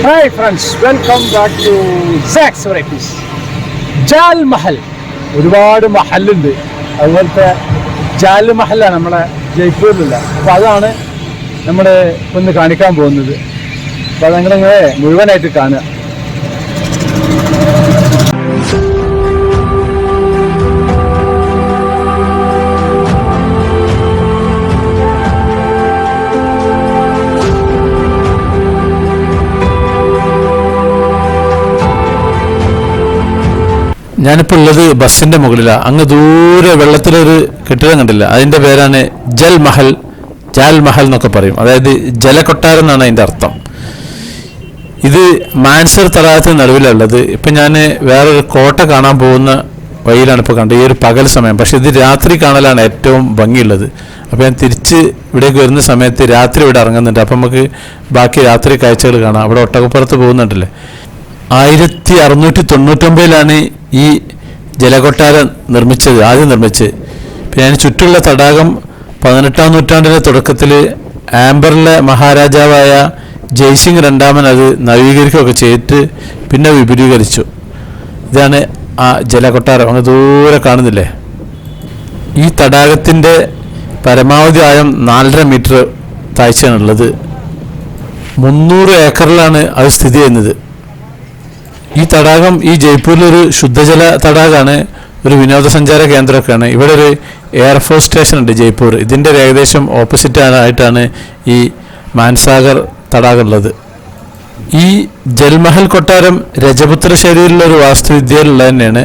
Hi friends welcome back to sax varieties Jal Mahal ഒരുപാട് മഹലുണ്ട്. അതുപോലത്തെ ജാൽ മഹലാണ് നമ്മുടെ ജയ്പൂരിലുള്ള. അപ്പോൾ അതാണ് നമ്മൾ ഒന്ന് കാണിക്കാൻ പോകുന്നത്. അപ്പോൾ അതങ്ങനെ മുഴുവനായിട്ട് കാണുക. ഞാനിപ്പോൾ ഉള്ളത് ബസ്സിന്റെ മുകളിലാണ് അങ്ങ് ദൂരെ വെള്ളത്തിലൊരു കെട്ടിടം കണ്ടില്ല. അതിന്റെ പേരാണ് ജൽ മഹൽ ജാൽ മഹൽ എന്നൊക്കെ പറയും. അതായത് ജലകൊട്ടാരം എന്നാണ് അതിന്റെ അർത്ഥം. ഇത് മാൻസർ തടാകത്തിന് നടുവിലുള്ളത് ഇപ്പം ഞാൻ വേറൊരു കോട്ട കാണാൻ പോകുന്ന വഴിയിലാണ് ഇപ്പോൾ കണ്ടത്. ഈ ഒരു പകൽ സമയം. പക്ഷേ ഇത് രാത്രി കാണലാണ് ഏറ്റവും ഭംഗിയുള്ളത്. അപ്പോൾ ഞാൻ തിരിച്ച് ഇവിടേക്ക് വരുന്ന സമയത്ത് രാത്രി ഇവിടെ ഇറങ്ങുന്നുണ്ട്. അപ്പം നമുക്ക് ബാക്കി രാത്രി കാഴ്ചകൾ കാണാം. അവിടെ ഒട്ടകപ്പുറത്ത് പോകുന്നുണ്ടല്ലേ? ആയിരത്തി അറുന്നൂറ്റി തൊണ്ണൂറ്റൊമ്പതിലാണ് ഈ ജലകൊട്ടാരം നിർമ്മിച്ചത് ആദ്യം നിർമ്മിച്ച് പിന്നെ അതിന് ചുറ്റുമുള്ള തടാകം പതിനെട്ടാം നൂറ്റാണ്ടിന്റെ തുടക്കത്തിൽ ആംബറിലെ മഹാരാജാവായ ജയ്സിംഗ് രണ്ടാമൻ അത് നവീകരിക്കുകയൊക്കെ ചെയ്തിട്ട് പിന്നെ വിപുലീകരിച്ചു. ഇതാണ് ആ ജലകൊട്ടാരം അങ്ങ് ദൂരെ കാണുന്നില്ലേ? ഈ തടാകത്തിന്റെ പരമാവധി ആഴം നാലര മീറ്റർ താഴ്ചയാണുള്ളത്. മുന്നൂറ് ഏക്കറിലാണ് അത് സ്ഥിതി ചെയ്യുന്നത്. ഈ തടാകം ഈ ജയ്പൂരിലൊരു ശുദ്ധജല തടാകമാണ്. ഒരു വിനോദസഞ്ചാര കേന്ദ്രമൊക്കെയാണ്. ഇവിടെ ഒരു എയർഫോഴ്സ് സ്റ്റേഷൻ ഉണ്ട് ജയ്പൂർ. ഇതിന്റെ ഏകദേശം ഓപ്പോസിറ്റ് ആയിട്ടാണ് ഈ മാൻസാഗർ തടാകം ഉള്ളത് ഈ ജൽമഹൽ കൊട്ടാരം രജപുത്ര ശൈലിയിലുള്ള ഒരു വാസ്തുവിദ്യയിലുള്ള തന്നെയാണ്.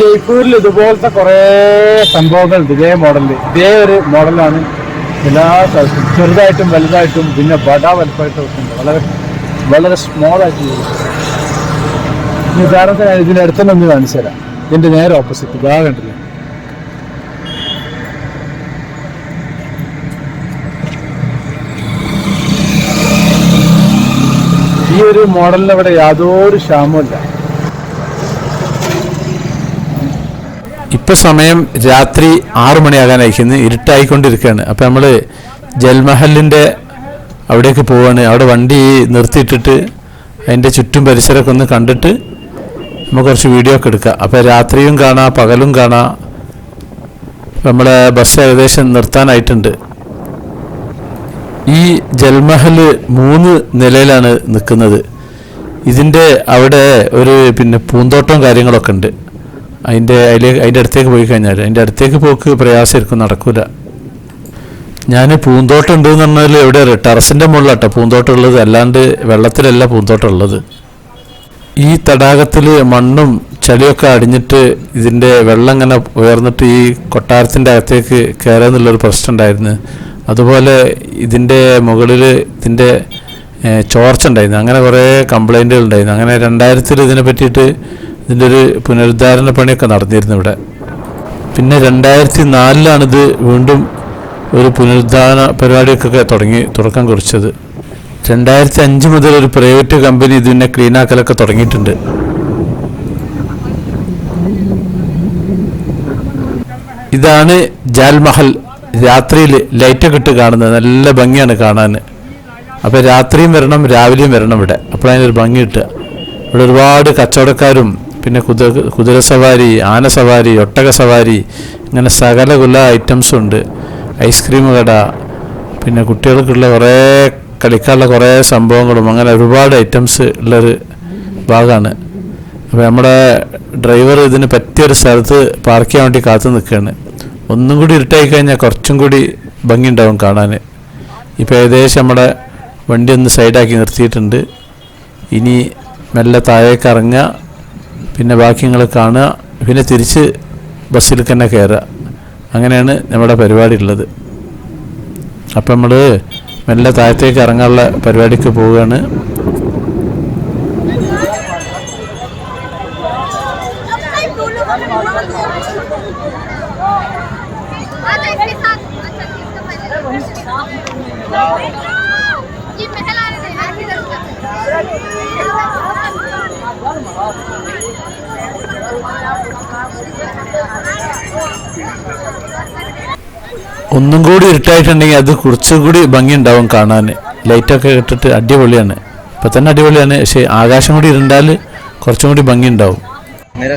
ജയ്പൂരിൽ ഇതുപോലത്തെ കുറേ സംഭവങ്ങളുണ്ട് ഇതേ മോഡലിൽ ഇതേ ഒരു മോഡലാണ് എല്ലാ സ്ഥലത്തും. ചെറുതായിട്ടും വലുതായിട്ടും പിന്നെ ബട വലുപ്പമായിട്ടും ഒക്കെ ഉണ്ട്. വളരെ വളരെ ചെയ്തു. ഇനി ഉദാഹരണത്തിന് ഇതിന്റെ അടുത്തന്നെ ഒന്ന് കാണിച്ചു തരാം. ഇതിന്റെ നേരെ ഓപ്പോസിറ്റ് ഇതാ കണ്ടില്ലേ? ഈ ഒരു മോഡലിന് ഇവിടെ യാതൊരു ക്ഷാമമില്ല ഇപ്പൊ സമയം രാത്രി ആറു മണിയാകാനായിരിക്കുന്നു ഇരുട്ടായിക്കൊണ്ടിരിക്കുകയാണ്. അപ്പോൾ നമ്മൾ ജൽമഹലിന്റെ അവിടേക്ക് പോവാണ്. അവിടെ വണ്ടി നിർത്തിയിട്ടിട്ട് അതിന്റെ ചുറ്റും പരിസരമൊക്കെ ഒന്ന് കണ്ടിട്ട് നമുക്ക് കുറച്ച് വീഡിയോ ഒക്കെ എടുക്കാം. അപ്പോൾ രാത്രിയും കാണാം പകലും കാണാം. നമ്മളെ ബസ് ഏകദേശം നിർത്താനായിട്ടുണ്ട്. ഈ ജൽമഹൽ മൂന്ന് നിലയിലാണ് നിൽക്കുന്നത്. ഇതിന്റെ അവിടെ ഒരു പിന്നെ പൂന്തോട്ടം കാര്യങ്ങളൊക്കെ ഉണ്ട്. അതിന്റെ അതിലേക്ക് അതിന്റെ അടുത്തേക്ക് പോയി കഴിഞ്ഞാൽ അതിന്റെ അടുത്തേക്ക് പോക്ക് പ്രയാസമായിരിക്കും നടക്കൂല. ഞാൻ പൂന്തോട്ടം ഉണ്ട് എന്ന് പറഞ്ഞാൽ എവിടെ ടെറസിന്റെ മുകളിലാട്ടോ പൂന്തോട്ടം ഉള്ളത്. അല്ലാണ്ട് വെള്ളത്തിലല്ല പൂന്തോട്ടം ഉള്ളത്. ഈ തടാകത്തിൽ മണ്ണും ചളിയൊക്കെ അടിഞ്ഞിട്ട് ഇതിന്റെ വെള്ളം ഇങ്ങനെ ഉയർന്നിട്ട് ഈ കൊട്ടാരത്തിന്റെ അകത്തേക്ക് കയറുക എന്നുള്ളൊരു പ്രശ്നം ഉണ്ടായിരുന്നു. അതുപോലെ ഇതിന്റെ മുകളിൽ ഇതിന്റെ ചോർച്ച ഉണ്ടായിരുന്നു. അങ്ങനെ കുറേ കംപ്ലൈന്റുകൾ ഉണ്ടായിരുന്നു. അങ്ങനെ രണ്ടായിരത്തിൽ ഇതിനെ പറ്റിയിട്ട് ഇതിന്റെ ഒരു പുനരുദ്ധാരണ പണിയൊക്കെ നടന്നിരുന്നു ഇവിടെ. പിന്നെ രണ്ടായിരത്തി നാലിലാണിത് വീണ്ടും ഒരു പുനരുദ്ധാരണ പരിപാടിയൊക്കെ തുടങ്ങി തുടക്കം കുറിച്ചത്. രണ്ടായിരത്തി അഞ്ച് മുതൽ ഒരു പ്രൈവറ്റ് കമ്പനി ഇതിനെ ക്ലീനാക്കലൊക്കെ തുടങ്ങിയിട്ടുണ്ട്. ഇതാണ് ജാൽമഹൽ രാത്രിയിൽ ലൈറ്റൊക്കെ ഇട്ട് കാണുന്നത്. നല്ല ഭംഗിയാണ് കാണാൻ. അപ്പോൾ രാത്രിയും വരണം രാവിലെയും വരണം ഇവിടെ. അപ്പോഴതിനൊരു ഭംഗി കിട്ടുക. ഇവിടെ ഒരുപാട് കച്ചവടക്കാരും പിന്നെ കുതിര കുതിര സവാരി ആന സവാരി ഒട്ടക സവാരി ഇങ്ങനെ സകല കുല ഐറ്റംസും ഉണ്ട്. ഐസ്ക്രീം കട പിന്നെ കുട്ടികൾക്കുള്ള കുറേ കളിക്കാനുള്ള കുറേ സംഭവങ്ങളും അങ്ങനെ ഒരുപാട് ഐറ്റംസ് ഉള്ളൊരു ഭാഗമാണ് അപ്പോൾ നമ്മുടെ ഡ്രൈവർ ഇതിന് പറ്റിയൊരു സ്ഥലത്ത് പാർക്ക് ചെയ്യാൻ വേണ്ടി കാത്തു നിൽക്കുകയാണ്. ഒന്നും കൂടി ഇരുട്ടായി കഴിഞ്ഞാൽ കുറച്ചും കൂടി ഭംഗിയുണ്ടാവും കാണാൻ. ഇപ്പോൾ ഏകദേശം നമ്മുടെ വണ്ടി ഒന്ന് സൈഡാക്കി നിർത്തിയിട്ടുണ്ട്. ഇനി മെല്ലെ താഴേക്ക് ഇറങ്ങുക. പിന്നെ വാക്യങ്ങൾ കാണുക. പിന്നെ തിരിച്ച് ബസ്സിൽ തന്നെ കയറുക. അങ്ങനെയാണ് നമ്മുടെ പരിപാടി ഉള്ളത്. അപ്പം നമ്മൾ മെല്ലെ താഴത്തേക്ക് ഇറങ്ങാനുള്ള പരിപാടിക്ക് പോവുകയാണ്. Thank you. ഒന്നും കൂടി ഇരുട്ടായിട്ടുണ്ടെങ്കിൽ അത് കുറച്ചുകൂടി ഭംഗിയുണ്ടാവും കാണാൻ. ലൈറ്റൊക്കെ ഇട്ടിട്ട് അടിപൊളിയാണ്. ഇപ്പം തന്നെ അടിപൊളിയാണ്. പക്ഷേ ആകാശം കൂടി ഇരുണ്ടാൽ കുറച്ചും കൂടി ഭംഗിയുണ്ടാവും. मेरा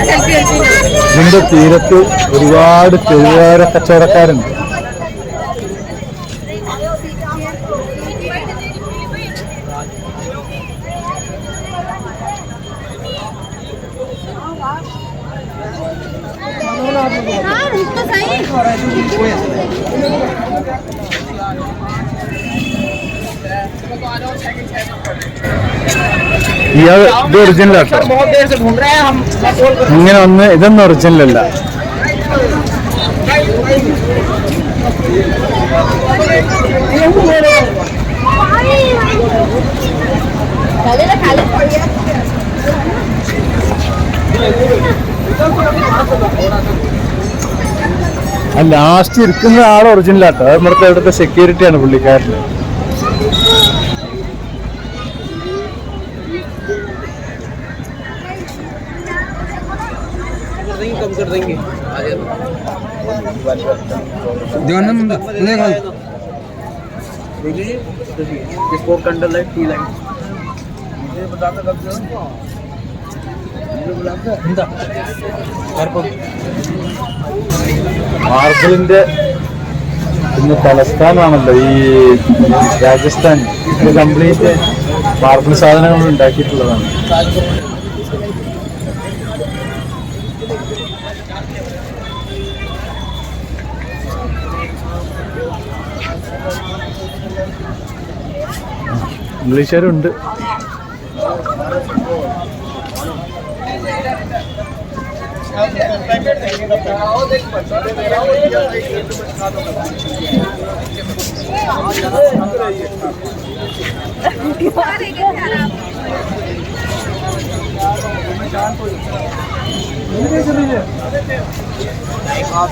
ഇതിന്റെ തീരത്ത് ഒരുപാട് തെരുവാര കച്ചവടക്കാരുണ്ട്. ഇയാൾ ഇത് ഒറിജിനൽ ഇങ്ങനെ ഒന്ന് ഇതൊന്നും ഒറിജിനൽ അല്ല. ലാസ്റ്റ് ഇരിക്കുന്ന ആൾ ഒറിജിനൽ ആട്ടോ. ഇവിടുത്തെ ഇവിടുത്തെ സെക്യൂരിറ്റിയാണ് പുള്ളിക്കാരന്. कम कर देंगे sport candle light tea light മാർബിളിന്റെ ഇന്ന് തലസ്ഥാനമാണല്ലോ ഈ രാജസ്ഥാൻ ഇത് കംപ്ലീറ്റ് മാർബിൾ സാധനങ്ങൾ ഉണ്ടാക്കിയിട്ടുള്ളതാണ് ഇംഗ്ലീഷുകാരുണ്ട്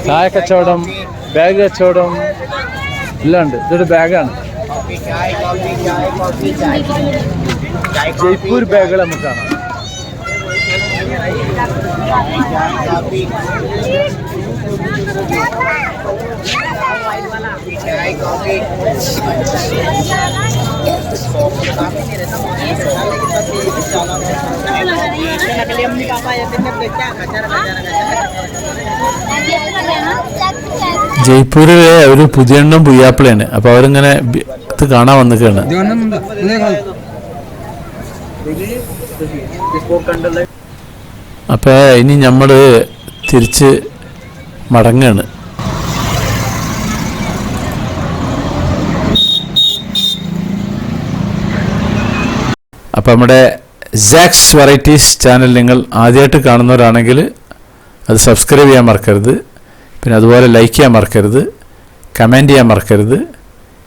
ചായ കച്ചവടം ബാഗ് കച്ചവടം എല്ലാം ഉണ്ട് ഇതൊരു ബാഗാണ്. ജയ്പൂർ ബാഗുകൾ നമുക്ക് കാണാം. ജയ്പൂരിലെ ഒരു പുതിയ എണ്ണം പുയ്യാപ്പിളയാണ്. അപ്പൊ അവരിങ്ങനെ കത്ത് കാണാൻ വന്നിക്കാണ് അപ്പോൾ ഇനി നമ്മൾ തിരിച്ച് മടങ്ങാണ്. അപ്പോൾ നമ്മുടെ ജാക്സ് വെറൈറ്റീസ് ചാനൽ നിങ്ങൾ ആദ്യമായിട്ട് കാണുന്നവരാണെങ്കിൽ അത് സബ്സ്ക്രൈബ് ചെയ്യാൻ മറക്കരുത്. പിന്നെ അതുപോലെ ലൈക്ക് ചെയ്യാൻ മറക്കരുത്. കമന്റ് ചെയ്യാൻ മറക്കരുത്.